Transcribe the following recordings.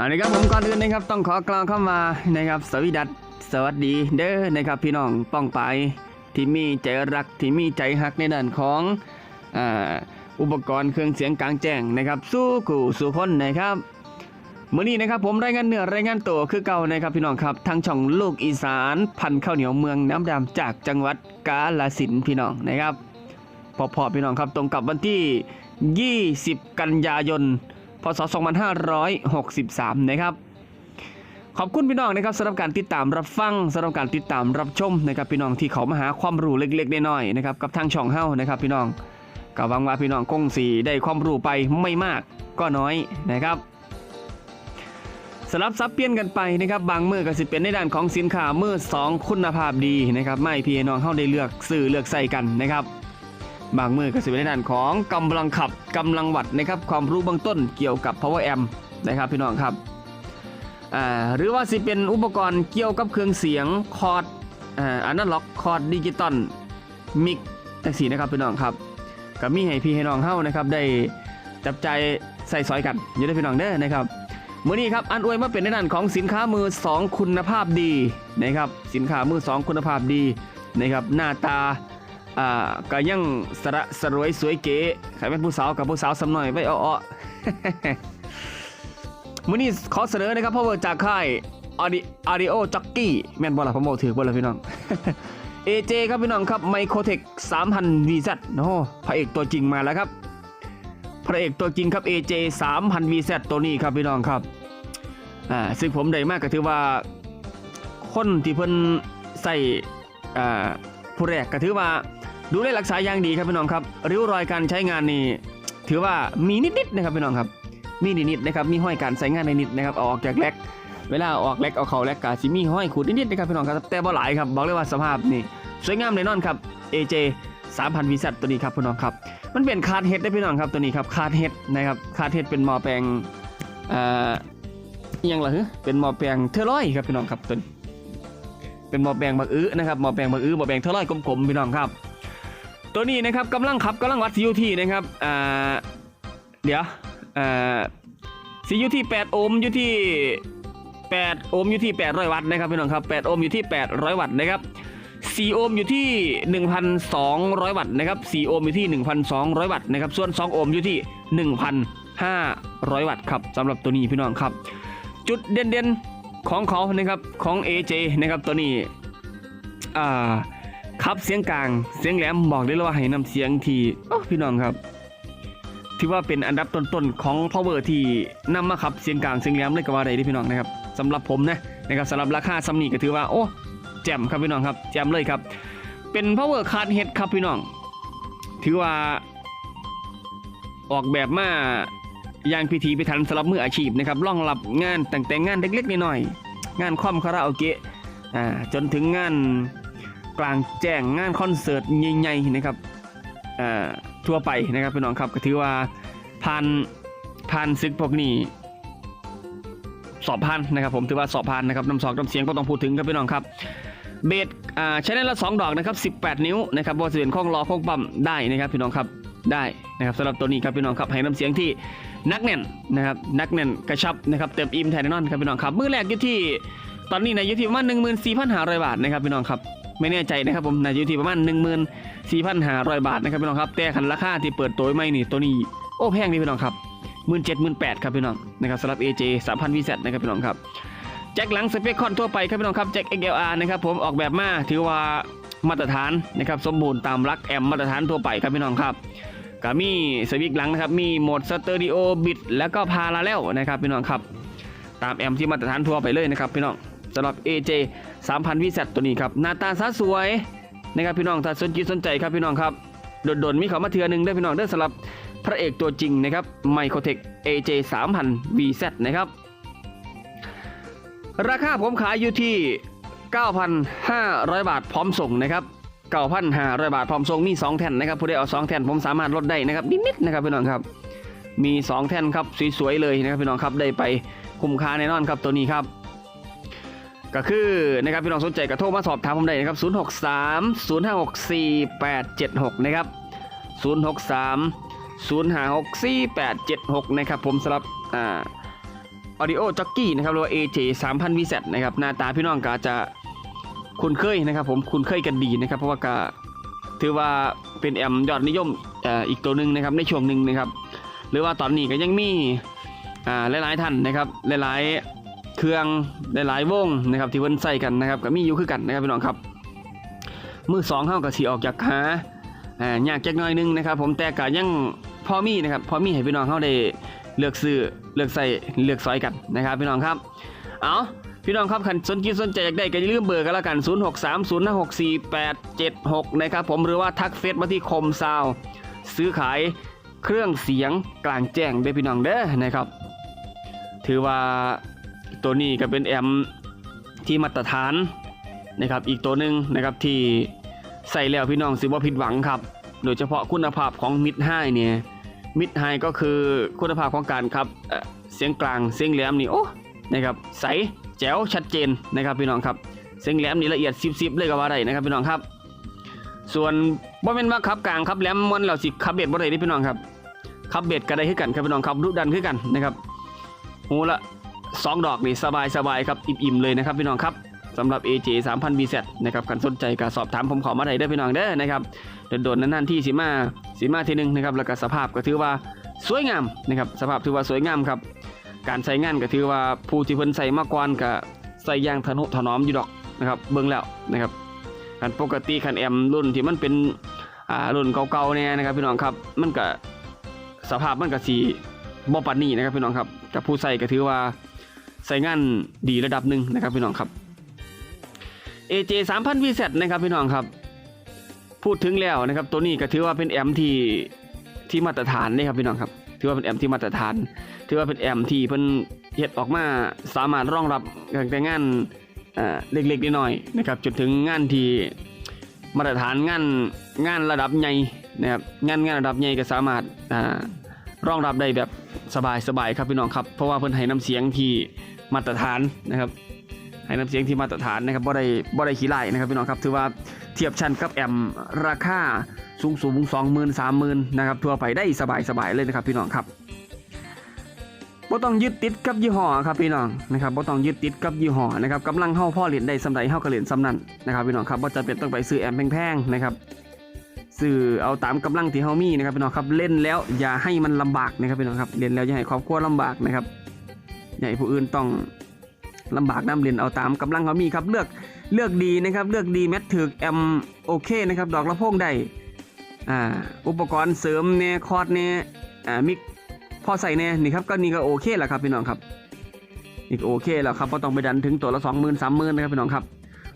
อันนี้ครับผมก่อนอื่นนะครับต้องขอกล่าวเข้ามานะครับสวีดัสสวัสดีเด้อนะครับพี่น้องป้องไปที่มีใจรักที่มีใจฮักในด้านของอ,อุปกรณ์เครื่องเสียงกลางแจ้งนะครับสู้กูสู่คนนะครับมื่อนี้นะครับผมรายงานเนื้อรายงานตัวคือเก่านะครับพี่น้องครับทางช่องลูกอีสาน พันข้าวเหนียวเมืองน้ำดำจากจังหวัดกาฬสินพี่น้องนะครับพอพอๆพี่น้องครับตรงกับวันที่ 20 กันยายน พศ 2563 นะครับ ขอบคุณพี่น้องนะครับสำหรับการติดตามรับฟังสำหรับการติดตามรับชมนะครับพี่น้องที่เขามาหาความรู้เล็กๆน้อยๆนะครับกับทางช่องเฮ้านะครับพี่น้องก็หวังว่าพี่น้องคงสีได้ความรู้ไปไม่มากก็น้อยนะครับสลับซับเปลี่ยนกันไปนะครับบางมือก็สิเป็นในด้านของสินค้ามือสองคุณภาพดีนะครับไม่พี่น้องเข้าได้เลือกซื้อเลือกใส่กันนะครับ บางมือก็จะเป็นในด้านของกำลังขับกำลังวัดนะครับความรู้เบื้องต้นเกี่ยวกับ power amp นะครับพี่น้องครับหรือว่าสิเป็นอุปกรณ์เกี่ยวกับเครื่องเสียงคอร์ดอ่าอนล็อกคอร์ดดิจิตอลมิกต่างสีนะครับพี่น้องครับก็มีให้พี่ให้น้องเฮ้านะครับได้จับใจใส่ซอยกันอยู่ได้พี่น้องเด้อนะครับเมื่อนี้ครับอันอวยมาเป็นในด้านของสินค้ามือสองคุณภาพดีนะครับสินค้ามือสองคุณภาพดีนะครับหน้าตา อ่าก็ยังสระสรวยสวยเก๋ใครเป็นผู้สาวกับผู้สาวสำหน่อยไว้อ้อๆมื้อนี้ขอเสนอนะครับพ่อเวอร์จากค่าย Audi Audio Jockey แม่นบ่ล่ะผมบอกถือบ่ล่ะพี่น้อง AJ ครับพี่น้องครับ Microtech 3000 VZ โอ้โหพระเอกตัวจริงมาแล้วครับ พระเอกตัวจริงครับ AJ 3000 VZ ตัวนี้ครับพี่น้องครับอ่าซึ่งผมได้มากก็ถือว่า คนที่เพิ่นใส่อ่าผู้แรกก็ถือว่า ดูแลรักษาอย่างดีครับพี่น้องครับริ้วรอยการใช้งานนี่ถือว่ามีนิดๆนะครับพี่น้องครับมีนิดๆนะครับมีห้อยการใช้งานในนิดนะครับออกจากแลกเวลาออกแลกเอาเข่าแลกกาสิมีห้อยขูดนิดๆนะครับพี่น้องครับแต่บ่หลายครับบอกเลยว่าสภาพนี่สวยงามแน่นอนครับ AJ 3,000 v ีตัวนี้ครับพี่น้องครับมันเป็นคาร์ดเฮดได้พี่น้องครับตัวนี้ครับคาร์ดเฮดนะครับคาร์ดเฮดเป็นหมอแปลงเอ่ออิหยังล่ะฮะเป็นหมอแปลงเทอร์ลอยครับพี่น้องครับตัวนี้เป็นหมอแปลงบักอื้อนะครับหมอแปลงบักอื้อหมอแปลงเท่าไรกลมๆพี่น้องครับ ตัวนี้นะครับกำลังขับกำลังวัด CUT นะครับอ่าเดี๋ยวอ่า CUT 8 โอห์มอยู่ที่ 8 โอห์มอยู่ที่ 800 วัตต์นะครับพี่น้องครับ 8 โอห์มอยู่ที่ 800 วัตต์นะครับ4โอห์มอยู่ที่ 1,200 วัตต์นะครับ4โอห์มอยู่ที่ 1,200 วัตต์นะครับส่วน 2 โอห์มอยู่ที่ 1,500 วัตต์ครับสำหรับตัวนี้พี่น้องครับ จุดเด่นๆของเขานะครับของ AJ นะครับตัวนี้อ่า ครับเสียงกลาง เสียงแหลมบอกได้เลยว่าให้นำเสียงที่โอ้พี่น้องครับถือว่าเป็นอันดับต้นๆของ power ที่นำมาขับเสียงกลางเสียงแหลมเลยก็ว่าได้เด้อพี่น้องนะครับสำหรับผมนะนะครับสำหรับราคาซัมนี่ก็ถือว่าโอ้แจ่มครับพี่น้องครับแจ่มเลยครับ เป็น power card head ครับพี่น้อง ถือว่า ออกแบบมาอย่างพิธีพิถันสำหรับมืออาชีพนะครับรองรับงานแต่งแต่งงานเล็กๆน้อยๆงานคอมคาราโอเกะอ่าจนถึงงาน กลางแจ้งงานคอนเสิร์ตใหญ่ๆนะครับทั่วไปนะครับพี่น้องครับก็ถือว่าผ่านผ่านศึกพวกนี้สอบผ่านนะครับผมถือว่าสอบผ่านนะครับน้ำสองน้ำเสียงก็ต้องพูดถึงครับพี่น้องครับเบสอ่าใช้ได้ละสองดอกนะครับ18 นิ้วนะครับบอสเสียนข้องรอข้องปั๊มได้นะครับพี่น้องครับได้นะครับสำหรับตัวนี้ครับพี่น้องครับให้น้ำเสียงที่นักแน่นนะครับนักแน่นกระชับนะครับเต็มอิ่มแทนแน่นอนครับพี่น้องครับมือแรกอยู่ที่ตอนนี้นะอยู่ที่ประมาณ14,500บาทนะครับพี่น้องครับ ไม่แน่ใจนะครับผมนะอยู่ที่ประมาณ 14,500 บาทนะครับพี่น้องครับแต่คันราคาที่เปิดตัวไม่นี่ตัวนี้โอ้แพงดีพี่น้องครับหมื่นเจ็ดหมื่นแปดครับพี่น้องนะครับสำหรับ AJ 3,000 VZ นะครับพี่น้องครับแจ็คหลังสเปคคอนทั่วไปครับพี่น้องครับแจ็ค XLR นะครับผมออกแบบมาถือว่ามาตรฐานนะครับสมบูรณ์ตามรักแอมมาตรฐานทั่วไปครับพี่น้องครับก็มีสวิกหลังนะครับมีโหมดสเตอริโอบิดแล้วก็พาราแล้วนะครับพี่น้องครับตามแอมที่มาตรฐานทั่วไปเลยนะครับพี่น้องสำหรับ AJ 3,000 VZ ตัวนี้ครับหน้าตาซะสวยนะครับพี่น้องถ้าสนใจสนใจครับพี่น้องครับโดดๆมีเขามาเทือนึงได้อพี่น้องเด้อสำหรับพระเอกตัวจริงนะครับ Microtech AJ 3000 VZ นะครับราคาผมขายอยู่ที่ 9,500 บาทพร้อมส่งนะครับ9,500 บาทพร้อมส่งมี 2 แท่นนะครับผู้ใดเอา 2 แท่นผมสามารถลดได้นะครับนิดๆนะครับพี่น้องครับมี 2 แท่นครับสวยๆเลยนะครับพี่น้องครับได้ไปคุ้มค่าแน่นอนครับตัวนี้ครับ ก็คือนะครับพี่น้องสนใจก็โทรมาสอบถามผมได้นะครับ 063 0564 876 นะครับ 063 056 4876 นะครับผมสำหรับอ่า Audio Jockey นะครับหรือว่า AJ 3000 VZ นะครับหน้าตาพี่น้องก็จะคุ้นเคยนะครับผมคุ้นเคยกันดีนะครับ เพราะว่าก็ถือว่าเป็นแอมยอดนิยมอ่อีกตัวหนึ่งนะครับในช่วงหนึ่งนะครับ หรือว่าตอนนี้ก็ยังมีอ่าหลายๆท่านนะครับหลายๆ เครื่องหลายๆวงนะครับที่เพิ่นใส่กันนะครับก็มีอยู่คือกันนะครับพี่น้องครับมือสองเฮาก็สิออกจากหาอ่ายากจักหน่อยนึงนะครับ ผมแต่ก็ยังพอมีนะครับพอมีให้พี่น้องเฮาได้เลือกซื้อเลือกใส่เลือกซอยกันนะครับพี่น้องครับเอาพี่น้องครับคันสนใจสนใจอยากได้ก็อย่าลืมเบอร์กันแล้วกัน 0630564876 นะครับผมหรือว่าทักเฟซมาที่คมซาวซื้อขายเครื่องเสียงกลางแจ้งได้พี่น้องเด้อนะครับ ถือว่า ตัวนี้ก็เป็นแอมที่มาตรฐานนะครับ อีกตัวหนึ่งนะครับที่ใส่แล้วพี่น้องสิบ่าผิดหวังครับ โดยเฉพาะคุณภาพของมิดไฮเนี่ยมิดไฮก็คือคุณภาพของการครับเเสียงกลางเสียงแหลมนี่โอ้นะครับใสแจ๋วชัดเจนนะครับพี่น้องครับ เสียงแหลมนี่ละเอียดซิบๆเลยก็ว่าได้นะครับพี่น้องครับ ส่วนบ่เป็นว่าขับกลางครับแหลมมันเราสิขับเบ็ดบ่ได้เด้พี่น้องครับขับเบ็ดก็ได้คือกันครับพี่น้องครับดุดันคือกันนะครับหูละ สองดอกนี่สบายสบายๆครับอิ่มๆเลยนะครับพี่น้องครับสำหรับ AJ 3000 BZ นะครับกันสนใจก็สอบถามผมขอมาได้เด้พี่น้องเด้อนะครับโดนๆนั่นๆที่สีมาสีมาทีหนึงนะครับแล้วก็สภาพก็ถือว่าสวยงามนะครับสภาพถือว่าสวยงามครับการใส่งานก็ถือว่าผู้ที่เพิ่นใส่มาก่อนก็ใส่ยางทะนุถนอมอยู่ดอกนะครับเบิ่งแล้วนะครับคันปกติคันแอมรุ่นที่มันเป็นอ่ารุ่นเก่าๆเนี่ยนะครับพี่น้องครับมันก็สภาพมันก็สีบ่ปานนี้นะครับพี่น้องครับกับผู้ใส่ก็ถือว่า ใส่งานดีระดับหนึ่งนะครับพี่น้องครับ AJ 3000 VZ นะครับพี่น้องครับ พูดถึงแล้วนะครับ ตัวนี้ก็ถือว่าเป็นแอมที่ที่มาตรฐานนะครับพี่น้องครับ ถือว่าเป็นแอมที่มาตรฐาน ถือว่าเป็นแอมที่เพิ่นเฮ็ดออกมาสามารถรองรับแต่งานเอ่อเล็กๆน้อยๆนะครับจนถึงงานที่มาตรฐานงานงานระดับใหญ่นะครับงานงานระดับใหญ่ก็สามารถรองรับได้แบบสบายๆครับพี่น้องครับ เพราะว่าเพิ่นให้น้ำเสียงที่ มาตรฐานนะครับให้น้ำเสียงที่มาตรฐานนะครับบ่ได้บ่ได้ขี้ไล่นะครับพี่น้องครับถือว่าเทียบชั้นกับแอมราคาสูงสูงสองหมื่นสามหมื่นนะครับทั่วไปได้สบายสบายเลยนะครับพี่น้องครับบ่ต้องยึดติดกับยี่ห้อครับพี่น้องนะครับบ่ต้องยึดติดกับยี่ห้อนะครับกำลังเฮาพ่อเหรียญได้สำใดเฮาก็เหรียญสำนั้นนะครับพี่น้องครับบ่จำเป็นต้องไปซื้อแอมแพงๆนะครับซื้อเอาตามกำลังที่เฮามีนะครับพี่น้องครับเล่นแล้วอย่าให้มันลำบากนะครับพี่น้องครับเล่นแล้วอย่าให้ครอบครัวลำบากนะครับ อย่าให้ผู้อื่นต้องลำบากน้ำเล่นเอาตามกำลังเขามีครับเลือกเลือกดีนะครับ เลือกดีแมทถึกแอมโอเคนะครับ ดอกละพงได้อ่าอุปกรณ์เสริมเนี่ยคอร์ดเนี่ยอ่ามิกพอใส่เนี่ยนี่ครับก็นี่ก็โอเคแหละครับพี่น้องครับนี่ก็โอเคแล้วครับก็ต้องไปดันถึงตัวละสองหมื่นสามหมื่นนะครับพี่น้องครับ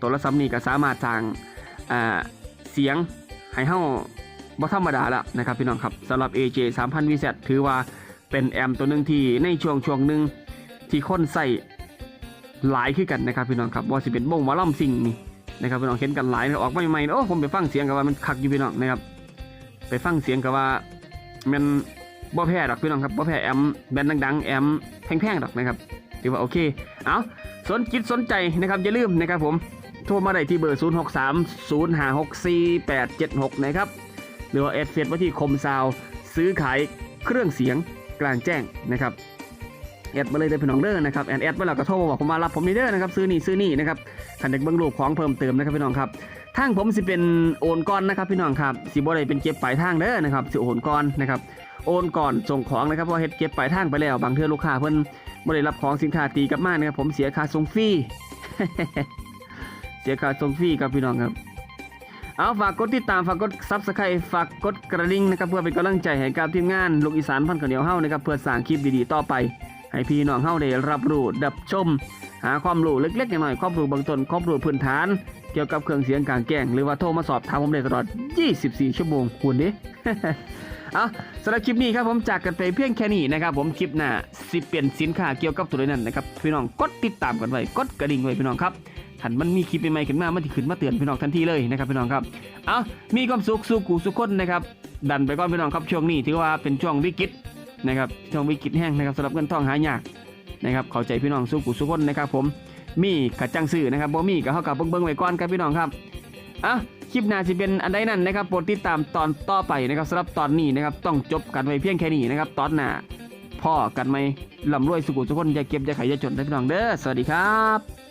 ตัวละซ้ำนี่ก็สามารถสร้างอ่าเสียงให้เฮาบ่ธรรมดาแล้วนะครับพี่น้องครับสำหรับ AJ 3000 VZ ถือว่าเป็นแอมตัวหนึ่งที่ในช่วงช่วงหนึ่ง ที่คนใส่หลายขึ้นกันนะครับพี่น้องครับว่าสิเป็นวงหมอลำซิงนี่นะครับพี่น้องเห็นกันหลายนะครับออกมาใหม่ๆโอ้ผมไปฟังเสียงกับว่ามันคักอยู่พี่น้องนะครับไปฟังเสียงกับว่ามันบ่แพ้ดอกพี่น้องครับบ่แพ้แอมแบนด์ดังๆแอมแพงๆดอกนะครับถือว่าโอเคเอาสนจิตสนใจนะครับอย่าลืมนะครับผมโทรมาได้ที่เบอร์ 0 6 3 0 5 6 4 8 7 6 นะครับหรือว่าแอดเฟซมาที่คมซาวซื้อขายเครื่องเสียงกลางแจ้งนะครับ แอดมาเลยเด้อพี่น้องเด้อนะครับแอดแอดเวลาก็โทรมาบอกผมมารับผมนี่เด้อนะครับซื้อนี่ซื้อนี่นะครับขันเด็กเบิ้งรูปของเพิ่มเติมนะครับพี่น้องครับทางผมสิเป็นโอนก้อนนะครับพี่น้องครับสิบ่ได้เป็นเก็บปลายทางเด้อนะครับสิโอนก้อนนะครับโอนก่อนส่งของนะครับเพราะเฮ็ดเก็บปลายทางไปแล้ว บางเทื่อลูกค้าเพิ่นบ่ได้รับของสินค้าตีกลับมานะครับผมเสียค่าส่งฟรีเสียค่าส่งฟรีครับพี่น้องครับเอาฝากกดติดตามฝากกดซับสไครต์ฝากกดกระดิ่งนะครับเพื่อเป็นกำลังใจให้กับทีมงานลูกอีสานพันข้าวเหนียวเฮานะครับเพื่อสร้างคลิปดีๆต่อไป ให้พี่น้องเฮาได้รับรู้ดับชม หาความรู้เล็กๆน้อยๆความรู้เบางต้นความรู้พื้นฐาน เกี่ยวกับเครื่องเสียงกลางแจ้งหรือว่าโทรมาสอบถามผมได้ตลอด 24 ชั่วโมงคุณดิเอาสำหรับคลิปนี้ครับผมจากกันไปเพียงแค่นี้นะครับผมคลิปหน้าสิเปลี่ยนสินค้าเกี่ยวกับตัวนั้นนะครับพี่น้องกดติดตามกันไว้กดกระดิ่งไว้พี่น้องครับถ้ามันมีคลิปใหม่ๆขึ้นมามันจะขึ้นมาเตือนพี่น้องทันทีเลยนะครับพี่น้องครับเอามีความสุขสุขกูสุขคนนะครับดันไปก่อนพี่น้องครับช่วงนี้ถือว่าเป็นช่วงวิกฤต นะครับช่วงวิกฤตแห้งนะครับสำหรับเงินทองหายากนะครับเข้าใจพี่น้องสู้กุสุคนนะครับผมมีขัดจังสื่อนะครับบ่มีก็เฮากับเบิ่งๆไว้ก่อนครับพี่น้องครับอะคลิปหน้าสิเป็นอันใดนั้นนะครับโปรดติดตามตอนต่อไปนะครับสำหรับตอนนี้นะครับต้องจบกันไว้เพียงแค่นี้นะครับตอนหน้าพ่อกันไหมลำรวยสุขุทุกคนอย่าเก็บอย่าไขอย่าจนนะพี่น้องเด้อสวัสดีครับ